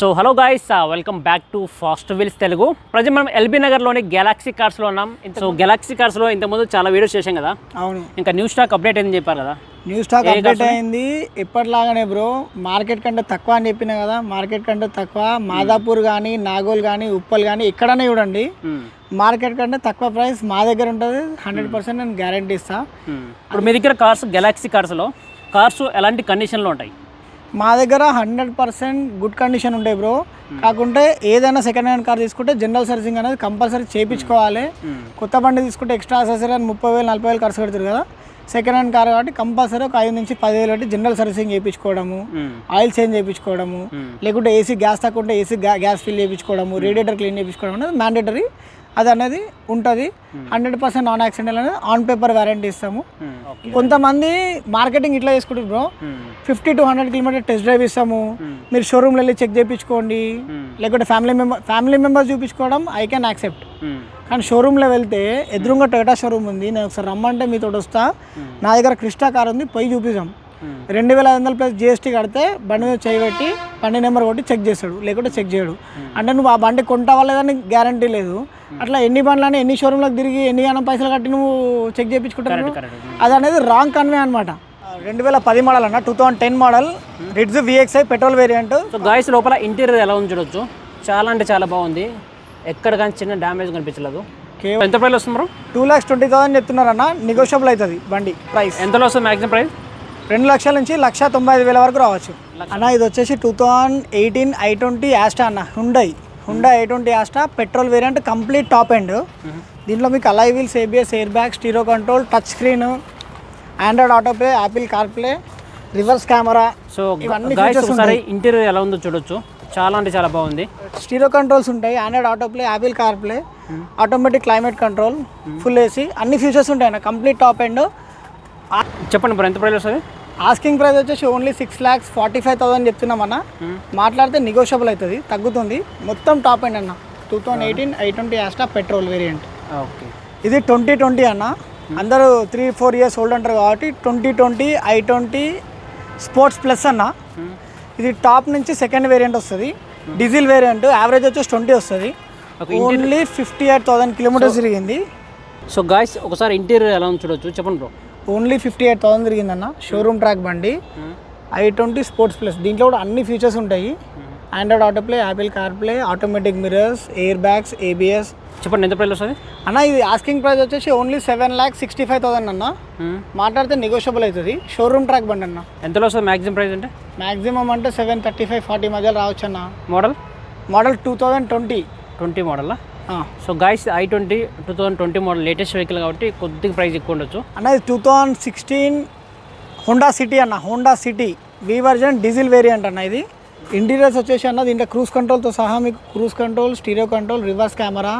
So hello guys welcome back to fast wheels Telugu. Present మనం LB నగర్లోని Galaxy కార్స్లో ఉన్నాం. సో గెలాక్సీ కార్స్లో ఇంతకుముందు చాలా వీడియోస్ చేశాం కదా. అవును. ఇంకా న్యూ స్టాక్ అప్డేట్ అని చెప్పారు కదా? న్యూ స్టాక్ అప్డేట్ అయింది ఎప్పటిలాగానే బ్రో మార్కెట్ కంటే తక్కువ అని చెప్పిన కదా మార్కెట్ కంటే తక్కువ మాదాపూర్ కానీ నాగోల్ కానీ ఉప్పల్ కానీ ఎక్కడనే చూడండి. మార్కెట్ కంటే తక్కువ ప్రైస్ మా దగ్గర ఉంటుంది హండ్రెడ్ పర్సెంట్ నేను గ్యారంటీ ఇస్తా. మ్మ్. ఇప్పుడు మీ దగ్గర కార్స్ గెలాక్సీ కార్స్లో కార్స్ ఎలాంటి కండిషన్లో ఉంటాయి? మా దగ్గర హండ్రెడ్ పర్సెంట్ గుడ్ కండిషన్ ఉంటాయి బ్రో కాకుంటే ఏదైనా సెకండ్ హ్యాండ్ కార్ తీసుకుంటే జనరల్ సర్వీసింగ్ అనేది కంపల్సరీ చేయించుకోవాలి. కొత్త బండి తీసుకుంటే ఎక్స్ట్రా అసెసరీ అని ముప్పై వేలు నలభై వేలు ఖర్చు పెడతారు కదా సెకండ్ హ్యాండ్ కార్ కాబట్టి కంపల్సరీ ఒక ఐదు నుంచి పదివేలు పెట్టి జనరల్ సర్వీసింగ్ చేయించుకోవడము. ఆయిల్ చేంజ్ చేయించుకోవడము మ్మ్. లేకుంటే ఏసీ గ్యాస్ తక్కువ ఉంటే ఏసీ గ్యాస్ ఫిల్ చేయించుకోవడము రేడియేటర్ క్లీన్ చేయించుకోవడం అనేది మ్యాండేటరీ అది అనేది ఉంటుంది హండ్రెడ్ పర్సెంట్ నాన్ యాక్సిడెంటల్ అనేది ఆన్ పేపర్ వారంటీ ఇస్తాము. కొంతమంది మార్కెటింగ్ ఇట్లా చేసుకుంటారు bro. Fifty to hundred kilometre test drive ఇస్తాము. మీరు షోరూమ్లో వెళ్ళి చెక్ చేయించుకోండి. లేకుంటే family member family members చూపించుకోవడం I can accept. కానీ షోరూంలో వెళ్తే ఎదురుగా టొయోటా షోరూమ్ ఉంది. నేను ఒకసారి రమ్మంటే మీతో వస్తా. నా దగ్గర క్రిస్టా కార్ ఉంది. పోయి చూపిస్తాం. రెండు వేల ఐదు వందల ప్లస్ జిఎస్టీ కడితే బండి మీద చేయబెట్టి బండి నెంబర్ కొట్టి చెక్ చేస్తాడు లేకుంటే చెక్ చేయడు. అంటే నువ్వు ఆ బండి కొంటావా లేదని గ్యారంటీ లేదు అట్లా ఎన్ని బండ్లని ఎన్ని షోరూమ్లకు తిరిగి ఎన్ని గానం పైసలు కట్టి నువ్వు చెక్ చేయించుకుంటావు అది అనేది రాంగ్ కన్వే అనమాట రెండు వేల పది మోడల్ అన్న two thousand ten model Ritz VXI petrol variant so guys లోపల ఇంటీరియర్ ఎలా ఉంది చూడొచ్చు? చాలా అంటే చాలా బాగుంది. ఎక్కడ కానీ చిన్న డ్యామేజ్ కనిపించలేదు. ఎంత ప్రైస్ వస్తుంది bro? Two lakhs twenty thousand చెప్తున్నారన్న negotiable అవుతుంది బండి ప్రైస్ ఎంతలో వస్తుంది మ్యాక్సిమం ప్రైస్ రెండు లక్షల నుంచి లక్ష తొంభై ఐదు వేల వరకు రావచ్చు. అన్న ఇది వచ్చేసి two thousand eighteen i twenty Asta అన్న Hyundai Hyundai i twenty Asta petrol variant complete top end. దీంట్లో మీకు alloy wheels ABS air bag stereo control touch screen Android auto play Apple car play reverse camera so ఇవన్నీ interior ఎలా ఉందో చూడొచ్చు. చాలా అంటే చాలా బాగుంది. స్టీరో కంట్రోల్స్ ఉంటాయి Android auto play Apple car play automatic climate control full AC అన్ని ఫీచర్స్ ఉంటాయి అన్న కంప్లీట్ టాప్ ఎండ్. చెప్పండి బ్రో ఎంత ప్రైస్ వస్తుంది? ఆస్కింగ్ ప్రైస్ వచ్చేసి only six lakhs forty five thousand చెప్తున్నామన్న మాట్లాడితే నెగోషియబుల్ అవుతుంది తగ్గుతుంది. మొత్తం టాప్ ఎండ్ అన్న. Two thousand eighteen i twenty Asta petrol variant okay ఇది ట్వంటీ ట్వంటీ అన్న. అందరూ త్రీ ఫోర్ ఇయర్స్ ఓల్డ్ అంటారు కాబట్టి twenty twenty i twenty sports plus అన్న. ఇది టాప్ నుంచి సెకండ్ వేరియంట్ వస్తుంది. డీజిల్ వేరియంట్ యావరేజ్ వచ్చేసి ట్వంటీ వస్తుంది. Only fifty eight thousand kilometres తిరిగింది. సో గాయస్ ఒకసారి ఇంటీరియర్ ఎలా చూడొచ్చు. చెప్పండి bro only fifty eight thousand తిరిగిందన్న. Showroom track బండి. ఐ ట్వంటీ స్పోర్ట్స్ ప్లస్ దీంట్లో కూడా అన్ని ఫీచర్స్ ఉంటాయి. Android auto play Apple car play automatic mirrors air bags ABS చెప్పండి ఎంత ప్రైస్ వస్తుంది? అన్న ఇది ఆస్కింగ్ ప్రైస్ వచ్చేసి only seven lakh sixty five thousand అన్న మాట్లాడితే నెగోషియబుల్ అవుతుంది. షోరూమ్ ట్రాక్ బండి అన్న. ఎంతలో వస్తుంది మ్యాక్సిమం ప్రైస్ అంటే? మాక్సిమం అంటే సెవెన్ థర్టీ ఫైవ్ ఫార్టీ మధ్యలో రావచ్చు అన్న model model two thousand twenty twenty model so guys i twenty two thousand twenty model latest vehicle కాబట్టి కొద్దిగా ప్రైస్ ఎక్కువ ఉండొచ్చు. అన్న ఇది two thousand sixteen Honda City అన్న Honda City V version diesel variant అన్న ఇది. ఇంటీరియర్స్ వచ్చేసి అన్న దీంట్లో క్రూజ్ కంట్రోల్తో సహా మీకు cruise control stereo control reverse camera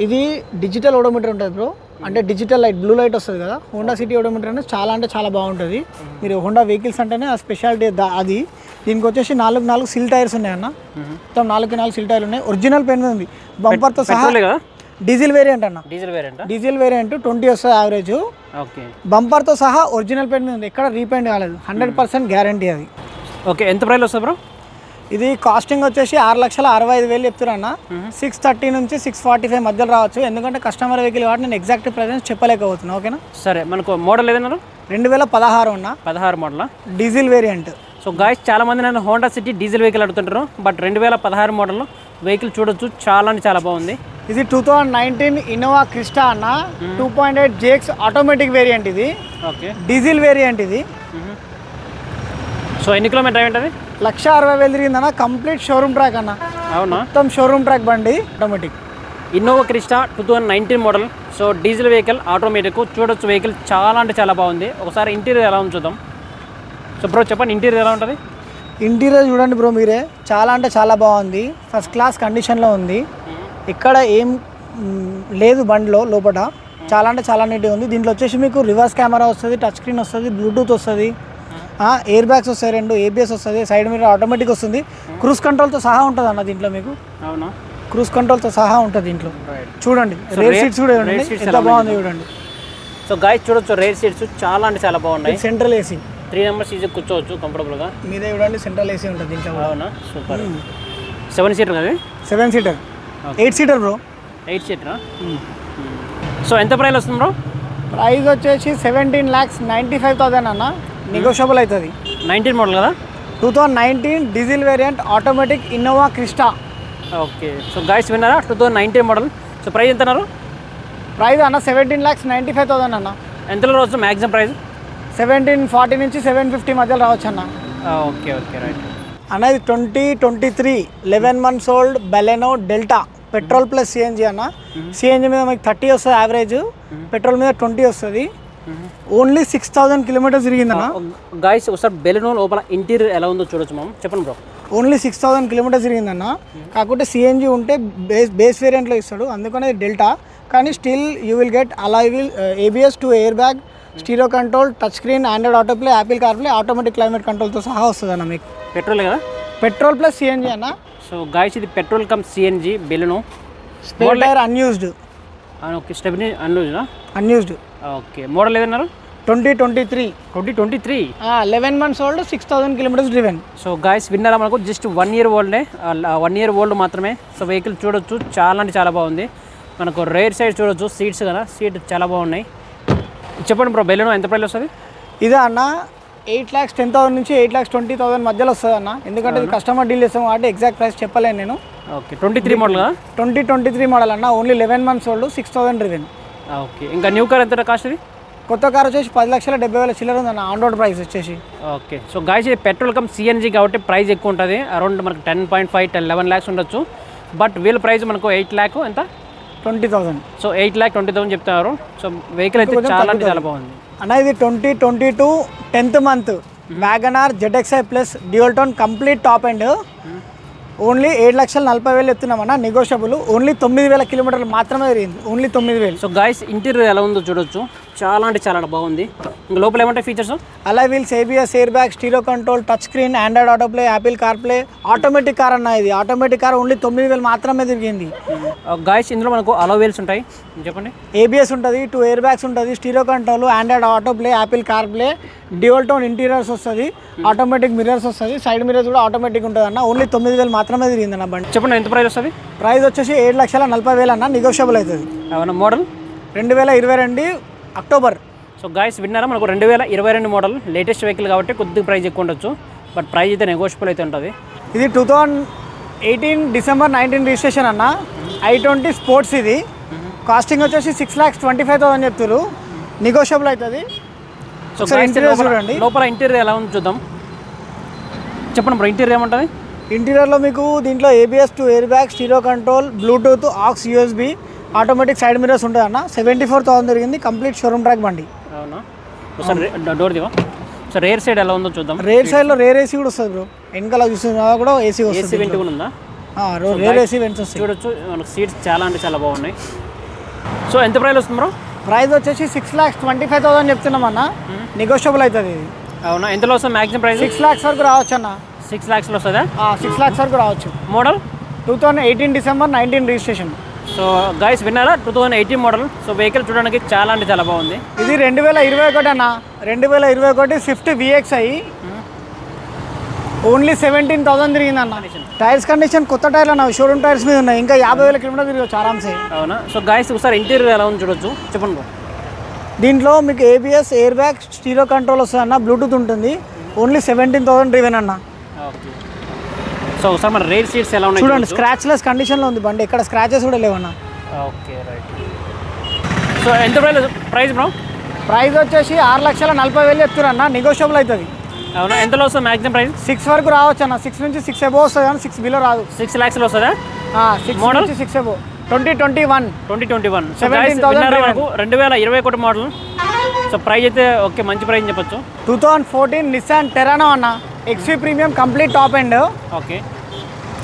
ఇది డిజిటల్ ఓడోమీటర్ ఉంటుంది బ్రో అంటే డిజిటల్ లైట్ బ్లూ లైట్ వస్తుంది కదా. హోండా సిటీ ఓడోమీటర్ అనేది చాలా అంటే చాలా బాగుంటుంది. మీరు హోండా వెహికల్స్ అంటేనే ఆ స్పెషాలిటీ దా- అది. దీనికి వచ్చేసి నాలుగు నాలుగు సిల్ టైర్స్ ఉన్నాయన్న. మొత్తం నాలుగు నాలుగు సిల్ టైర్లు ఉన్నాయి. ఒరిజినల్ పెన్ ఉంది. బంపర్తో సహా డీజిల్ వేరియంట్ అన్న. Diesel variant diesel variant twenty వస్తుంది యావరేజ్ ఓకే. బంపర్తో సహా ఒరిజినల్ పెయింట్ ఉంది. ఎక్కడ రీపెయింట్ కాలేదు. హండ్రెడ్ పర్సెంట్ గ్యారంటీ అది. ఓకే ఎంత ప్రైస్ వస్తుంది బ్రో ఇది కాస్టింగ్ వచ్చేసి ఆరు లక్షల అరవై ఐదు వేలు చెప్తున్నా సిక్స్ థర్టీ నుంచి సిక్స్ ఫార్టీ ఫైవ్ మధ్యలో రావచ్చు. ఎందుకంటే కస్టమర్ వెహికల్ కాబట్టి నేను ఎగ్జాక్ట్ ప్రైస్ చెప్పలేకపోతున్నా. ఓకేనా సరే మనకు మోడల్ ఏదన్నారు? రెండు వేల పదహారు ఉన్న పదహారు model diesel variant so guys చాలా మంది నన్ను హోండా సిటీ డీజిల్ వెహికల్ అడుగుతుంటారు. బట్ రెండు వేల పదహారు మోడల్ వెహికల్ చూడొచ్చు. చాలా అంటే చాలా బాగుంది. ఇది two thousand nineteen Innova Crysta అన్న. టూ పాయింట్ ఎయిట్ జేక్స్ ఆటోమేటిక్ వేరియంట్ ఇది. ఓకే డీజిల్ వేరియంట్ ఇది. సో ఎన్ని కిలోమీటర్ ఉంటుంది? లక్ష అరవై వేలు తిరిగిందన్న కంప్లీట్ షోరూమ్ ట్రాక్ అన్న. అవునా? మొత్తం షోరూమ్ ట్రాక్ బండి automatic Innova Crysta two thousand nineteen model. So diesel vehicle automatic. చూడొచ్చు వెహికల్ చాలా అంటే చాలా బాగుంది. ఒకసారి ఇంటీరియర్ ఎలా ఉంది చూద్దాం. సో బ్రో చెప్పండి ఇంటీరియర్ ఎలా ఉంటుంది? ఇంటీరియర్ చూడండి బ్రో మీరే. చాలా అంటే చాలా బాగుంది. ఫస్ట్ క్లాస్ కండిషన్లో ఉంది. ఇక్కడ ఏం లేదు బండిలో లోపల చాలా అంటే చాలా నీట్గా ఉంది. దీంట్లో వచ్చేసి మీకు రివర్స్ కెమెరా వస్తుంది టచ్ స్క్రీన్ వస్తుంది బ్లూటూత్ వస్తుంది. ఎయిర్ బ్యాగ్స్ వస్తాయి రెండు ఏబిఎస్ వస్తుంది సైడ్ మీద ఆటోమేటిక్ వస్తుంది. క్రూజ్ కంట్రోల్తో సహా ఉంటుంది అన్న దీంట్లో మీకు? అవునా? క్రూజ్ కంట్రోల్తో సహా ఉంటుంది దీంట్లో. చూడండి రేర్ సీట్స్ కూడా చూడండి ఎంత బాగుంది చూడండి. సో గాయస్ చూడొచ్చు రేర్ సీట్స్ చాలా అంటే చాలా బాగున్నాయి. Central AC three numbers easy కూర్చోవచ్చు కంఫర్టబుల్గా మీదే చూడండి సెంట్రల్ ఏసీ ఉంటుంది దీంట్లో అవునా? సూపర్ సెవెన్ సీటర్ కదా seven seater eight seater bro eight సీటరా so ఎంత ప్రైస్ వస్తుంది బ్రో ప్రైస్ వచ్చేసి seventeen lakhs ninety five thousand అన్న. నెగోషియబుల్ అవుతుంది నైన్టీన్ మోడల్ కదా? Two thousand nineteen diesel variant automatic Innova Crysta. Okay. So guys విన్నారా? Two thousand nineteen model. So price ఎంత అన్నారు? Price అన్న seventeen lakhs ninety five thousand అన్న. ఎంతలో రోజు మ్యాక్సిమం ప్రైస్? సెవెంటీన్ ఫార్టీ నుంచి సెవెన్ ఫిఫ్టీ మధ్యలో రావచ్చు అన్న. Okay okay right. అనేది twenty twenty three eleven months old Baleno Delta petrol plus CNG అన్న. సిఎన్జి మీద మీకు థర్టీ వస్తుంది యావరేజ్ పెట్రోల్ మీద ట్వంటీ వస్తుంది. ఓన్లీ సిక్స్ థౌసండ్ కిలోమీటర్స్ తిరిగిందన్న? గాయస్ ఒకసారి బెలూన్ లోపల ఇంటీరియర్ ఎలా ఉందో చూడొచ్చు మనం చెప్పండి bro only six thousand kilometres తిరిగిందన్న. కాకపోతే సిఎన్జి ఉంటే బేస్ బేస్ వేరియంట్లో ఇస్తాడు. అందుకనే డెల్టా. కానీ స్టిల్ యూ విల్ గెట్ అలా will ABS two air bag stereo control touch screen Android auto play Apple carplay automatic climate కంట్రోల్తో సహా వస్తుంది అన్న మీకు. పెట్రోల్ కదా? పెట్రోల్ ప్లస్ సిఎన్జి అన్న. సో గాయస్ ఇది petrol cum CNG Baleno. Spare tyre unused okay. Stepney అన్లూజా unused okay. Model ఏదన్నారు? Twenty twenty three twenty twenty three eleven months old six thousand kilometres driven so guys విన్నారా మనకు? Just one year ఓల్డే one year old మాత్రమే. So vehicle చూడొచ్చు. చాలా అంటే చాలా బాగుంది. మనకు రేర్ సైడ్ చూడొచ్చు. సీట్స్ కదా. సీట్ చాలా బాగున్నాయి. చెప్పండి బ్రో బెలూన్ ఎంత ప్రైస్ వస్తుంది? ఇదే అన్న ఎయిట్ ల్యాక్స్ టెన్ థౌసండ్ నుంచి ఎయిట్ ల్యాక్స్ ట్వంటీ థౌసండ్ మధ్యలో వస్తుంది అన్న. ఎందుకంటే ఇది కస్టమర్ డీల్ చేస్తాం కాబట్టి ఎగ్జాక్ట్ ప్రైస్ చెప్పలేను నేను. Okay twenty three model twenty twenty three model అన్న only eleven months old six thousand driven okay. ఇంకా న్యూ కార్ ఎంత కాస్ట్ ఇది? కొత్త కార్ వచ్చేసి పది లక్షల డెబ్బై వేల చిల్లర ఉంది అన్న ఆన్ రోడ్ ప్రైస్ వచ్చేసి. ఓకే. సో గాయస్ ఇది పెట్రోల్ కమ్ సిఎన్జీ కాబట్టి ప్రైస్ ఎక్కువ ఉంటుంది. అరౌండ్ మనకు ten point five ten eleven lakhs ఉండొచ్చు. బట్ వీళ్ళ ప్రైస్ మనకు ఎయిట్ ల్యాక్ ఎంత? Twenty thousand. So eight lakh twenty thousand చెప్తున్నారు. సో వెహికల్ అయితే చాలా అంటే చాలా బాగుంది. అన్న ఇది twenty twenty two tenth month. WagonR ZXI plus dual tone complete top and only ఏడు లక్షల నలభై వేలు ఎత్తున్నామన్న నెగోషియబుల్ ఓన్లీ తొమ్మిది వేల కిలోమీటర్లు మాత్రమే తిరిగింది. ఓన్లీ తొమ్మిది వేలు. సో గాయస్ ఇంటీరియర్ ఎలా ఉందో చూడొచ్చు. చాలా అంటే చాలా బాగుంది. ఇంకా లోపల ఏమంటాయి ఫీచర్స్ అలా wheels ABS air bag stereo control touch screen Android auto play Apple car play automatic car అన్న ఇది. ఆటోమేటిక్ కార్ ఓన్లీ తొమ్మిది వేలు మాత్రమే తిరిగింది. గాయస్ ఇందులో మనకు అలోవేల్స్ ఉంటాయి. చెప్పండి. ఏబిఎస్ ఉంటుంది టూ ఎయిర్ బ్యాగ్స్ ఉంటుంది stereo control Android auto play Apple car play dual tone interiors వస్తుంది ఆటోమేటిక్ మిరర్స్ వస్తుంది సైడ్ మిరర్స్ కూడా ఆటోమేటిక్ ఉంటుంది అన్న ఓన్లీ తొమ్మిది వేలు మాత్రమే తిరిగింది అన్న బండి. చెప్పండి ఎంత ప్రైస్ వస్తుంది? ప్రైస్ వచ్చేసి ఏడు లక్షల నలభై వేలు అన్న నెగోషియబుల్ అవుతుంది. అవునా మోడల్ రెండు వేల ఇరవై రెండు అక్టోబర్. సో గాయస్ విన్నారా? మనకు రెండు వేల ఇరవై రెండు మోడల్ లేటెస్ట్ వెహికల్ కాబట్టి కొద్దిగా ప్రైస్ ఎక్కువ ఉండొచ్చు. బట్ ప్రైస్ అయితే నెగోషియబుల్ అయితే ఉంటుంది. ఇది two thousand eighteen December nineteen registration అన్న. ఐ ట్వంటీ స్పోర్ట్స్ ఇది. కాస్టింగ్ వచ్చేసి six lakhs twenty five thousand చెప్తారు నెగోషియబుల్ అవుతుంది సో లోపల- చూడండి. లోపల ఇంటీరియర్ ఎలా ఉంది చూద్దాం. చెప్పండి బ్రో ఇంటీరియర్ ఏముంటుంది? ఇంటీరియర్లో మీకు దీంట్లో ABS two air bag stereo control Bluetooth aux USB automatic side mirrors ఉంటుంది అన్న సెవెంటీ ఫోర్ థౌసండ్ జరిగింది. కంప్లీట్ షోరూమ్ ట్రాక్ బండి. అవునా? ఒకసారి డోర్ దివా సో రేర్ సైడ్ ఎలా ఉందో చూద్దాం. రేర్ సైడ్లో రేర్ ఏసీ కూడా వస్తుంది బ్రో. వెనకాల చూస్తున్నా కూడా ఏసీ వస్తుంది వెంట్ కూడా ఉందా? రేర్ ఏసీ వెంట్స్ వస్తాయి. చూడొచ్చు. మనకు సీట్స్ చాలా అంటే చాలా బాగున్నాయి. సో ఎంత ప్రైస్ వస్తుంది బ్రో? ప్రైస్ వచ్చేసి six lakhs twenty five thousand చెప్తున్నాం అన్న నెగోషియబుల్ అవుతుంది ఇది. అవునా? ఎంతలో వస్తుంది మ్యాక్సిమం ప్రైస్ సిక్స్ ల్యాక్స్ వరకు రావచ్చు అన్న సిక్స్ ల్యాక్స్లో వస్తుందా? సిక్స్ ల్యాక్స్ వరకు రావచ్చు. Model? Two thousand eighteen December nineteen registration so guys విన్నారా? Two thousand eighteen model. So vehicle చూడడానికి చాలా అంటే చాలా బాగుంది. ఇది రెండు వేల ఇరవై ఒకటి అన్న. రెండు వేల ఇరవై ఒకటి స్విఫ్ట్ విఎక్స్ అయ్యి ఓన్లీ సెవెంటీన్ థౌసండ్ తిరిగింది అన్న. టైర్స్ కండిషన్ కొత్త టైర్లు అన్న షోరూమ్ టైర్స్ మీద ఉన్నాయి. ఇంకా యాభై వేల కిలోమీటర్ తిరగచ్చు ఆరామ్సే అవునా? సో గాయస్ ఒకసారి ఇంటీరియర్ ఎలా ఉంది చూడొచ్చు. చెప్పండి. దీంట్లో మీకు ABS air bag stereo control వస్తుంది అన్న బ్లూటూత్ ఉంటుంది. ఓన్లీ సెవెంటీన్ థౌసండ్ డ్రివెన్ అన్న. ఓకే సో ఒకసారి మన రేర్ సీట్స్ ఎలా ఉన్నాయి చూడండి స్క్రాచ్లెస్ కండిషన్లో ఉంది బండి. ఎక్కడ స్క్రాచెస్ కూడా లేవన్న. Okay right. సో ఎంత ప్రైస్ బ్రో ప్రైస్ వచ్చేసి ఆరు లక్షల నలభై వేలు చెప్తారు అన్న నెగోషియబుల్ అవుతుంది. అవునా? ఎంతలో వస్తుంది మ్యాక్సిమం ప్రైస్ సిక్స్ వరకు రావచ్చు అన్న సిక్స్ నుంచి సిక్స్ ఎబో వస్తుంది కానీ సిక్స్ బిలో రాదు. సిక్స్ ల్యాక్స్లో వస్తుందా? సిక్స్? నుంచి six above twenty twenty one twenty twenty one 17,000 మనకు? రెండు వేల ఇరవై ఒకటి మోడల్ సో ప్రైస్ అయితే ఓకే మంచి ప్రైస్ చెప్పొచ్చు. Two thousand fourteen Nissan Terrano అన్న. XV premium complete top end okay.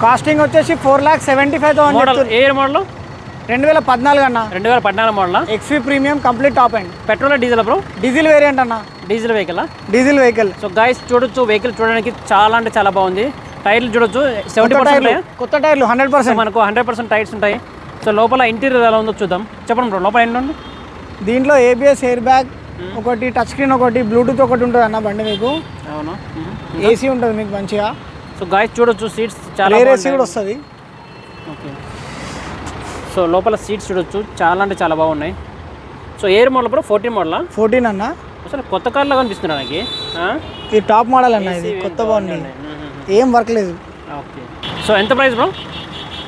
Costing వచ్చేసి four lakh seventy five model thousand ఏ మోడల్ రెండు వేల పద్నాలుగు అన్న. రెండు వేల పద్నాలుగు model XV premium complete top end petrol diesel bro diesel variant అన్న. Diesel vehicle diesel vehicle so guys చూడొచ్చు వెహికల్ చూడడానికి చాలా అంటే చాలా బాగుంది. టైర్లు చూడొచ్చు సెవెంటీ పర్సెంట్ కొత్త టైర్లు హండ్రెడ్ పర్సెంట్ మనకు హండ్రెడ్ పర్సెంట్ టైర్స్ ఉంటాయి. సో లోపల ఇంటీరియర్ ఎలా ఉందో చూద్దాం. చెప్పండి బ్రో లోపల ఏంటి ఉంది? దీంట్లో ఏబిఎస్ ఎయిర్ బ్యాగ్ ఒకటి టచ్ స్క్రీన్ ఒకటి బ్లూటూత్ ఒకటి ఉంటుంది అన్న బండి మీకు. అవును? ఏసీ ఉంటుంది మీకు మంచిగా? సో గాయస్ చూడొచ్చు సీట్స్ చాలా ఏసీ. కూడా వస్తుంది. ఓకే సో లోపల సీట్స్ చూడొచ్చు చాలా అంటే చాలా బాగున్నాయి. సో ఎయిర్ మోడల్ కూడా ఫోర్టీన్ మోడలా ఫోర్టీన్ అన్న? అసలు కొత్త కార్లో కనిపిస్తుంది నాకు? ఇది టాప్ మోడల్ అన్న ఇది కొత్త బాగుంది ఏం వర్క్ లేదు. ఓకే సో ఎంత ప్రైస్ బ్రో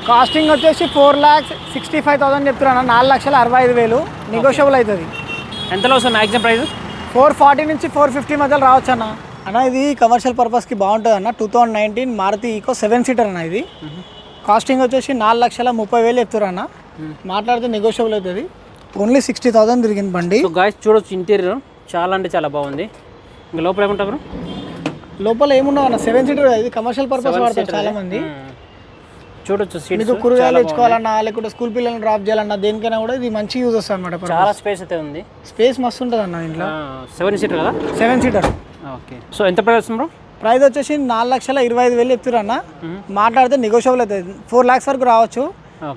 కాస్టింగ్ వచ్చేసి four lakhs sixty five thousand చెప్తున్నాను నాలుగు లక్షల అరవై ఐదు వేలు. నెగోషియబుల్ అవుతుంది. ఎంతలో వస్తుంది మ్యాక్సిమం ప్రైస్ ఫోర్ ఫార్టీ నుంచి ఫోర్ ఫిఫ్టీ మధ్యలో రావచ్చు అన్న అన్న ఇది కమర్షియల్ పర్పస్కి బాగుంటుంది అన్న two thousand nineteen Maruti Eeco seven seater అన్న ఇది. కాస్టింగ్ వచ్చేసి నాలుగు లక్షల ముప్పై వేలు చెప్తారు అన్న మాట్లాడితే నెగోషియబుల్ అవుతుంది. ఓన్లీ సిక్స్టీ థౌసండ్ తిరిగింది బండి. సో గాయస్ చూడొచ్చు ఇంటీరియర్ చాలా అంటే చాలా బాగుంది. ఇంకా లోపల ఏముంటా బ్రో? లోపల ఏముండవు అన్న సెవెన్ సీటర్ ఇది కమర్షియల్ పర్పస్ వాడతారు చాలా మంది చూడొచ్చు మీకు కూరగాయలు తెచ్చుకోవాలన్నా లేకుంటే స్కూల్ పిల్లల్ని డ్రాప్ చేయాలన్నా దేనికైనా కూడా ఇది మంచి యూజ్ వస్తుంది అనమాట చాలా స్పేస్ అయితే ఉంది. స్పేస్ మస్తు ఉంటుంది అన్న ఇంట్లో సెవెన్ సీటర్ కదా? Seven seater okay. సో ఎంత ప్రైస్ బ్రో? ప్రైస్ వచ్చేసి నాలుగు లక్షల ఇరవై ఐదు వేలు చెప్తారు అన్న. మాట్లాడితే నెగోషియబుల్ అవుతుంది ఫోర్ ల్యాక్స్ వరకు రావచ్చు.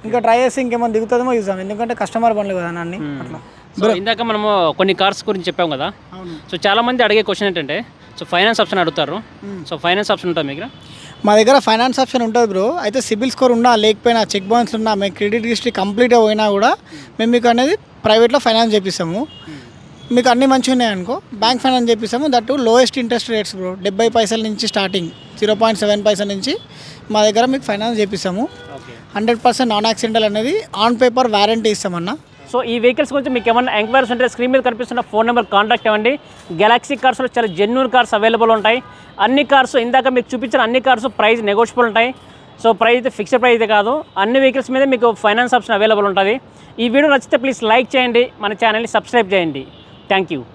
ఇంకా ట్రై చేసి ఇంకేమైనా దిగుతుందేమో చూసాం ఎందుకంటే కస్టమర్ బండ్లు కదా అన్న అట్లా. సో ఇందాక మనము కొన్ని కార్స్ గురించి చెప్పాం కదా. అవును. సో చాలా మంది అడిగే క్వశ్చన్ ఏంటంటే సో ఫైనాన్స్ ఆప్షన్ అడుగుతారు. సో ఫైనాన్స్ ఆప్షన్ ఉంటుంది మీ దగ్గర? మా దగ్గర ఫైనాన్స్ ఆప్షన్ ఉంటుంది బ్రో. అయితే సిబిల్ స్కోర్ ఉన్నా లేకపోయినా చెక్ బౌన్స్ ఉన్నా మేము క్రెడిట్ హిస్టరీ కంప్లీట్గా పోయినా కూడా మేము మీకు అనేది ప్రైవేట్లో ఫైనాన్స్ చేపిస్తాము. మీకు అన్ని మంచిగా ఉన్నాయి అనుకో. Bank finance చేపిస్తాము that lowest interest rates bro డెబ్బై పైసల నుంచి స్టార్టింగ్ జీరో పాయింట్ సెవెన్ పైసల నుంచి మా దగ్గర మీకు ఫైనాన్స్ చేపిస్తాము. హండ్రెడ్ పర్సెంట్ నాన్ యాక్సిడెంటల్ అనేది ఆన్ పేపర్ వారంటీ ఇస్తామన్నా. సో ఈ వెహికల్స్ గురించి మీకు ఏమైనా ఎంక్వైరీస్ ఉంటే స్క్రీన్ మీద కనిపిస్తున్న ఫోన్ నెంబర్ కాంటాక్ట్ అవ్వండి. గెలాక్సీ కార్స్లో చాలా జెన్యున్ కార్స్ అవైలబుల్ ఉంటాయి. అన్ని కార్స్ ఇందాక మీకు చూపించిన అన్ని కార్స్ ప్రైస్ నెగోషియబుల్ ఉంటాయి. సో ప్రైస్ అయితే ఫిక్స్డ్ ప్రైస్ అయితే కాదు. అన్ని వెహికల్స్ మీద మీకు ఫైనాన్స్ ఆప్షన్ అవైలబుల్ ఉంటుంది. ఈ వీడియో నచ్చితే ప్లీజ్ లైక్ చేయండి. మన ఛానల్ని సబ్స్క్రైబ్ చేయండి. Thank you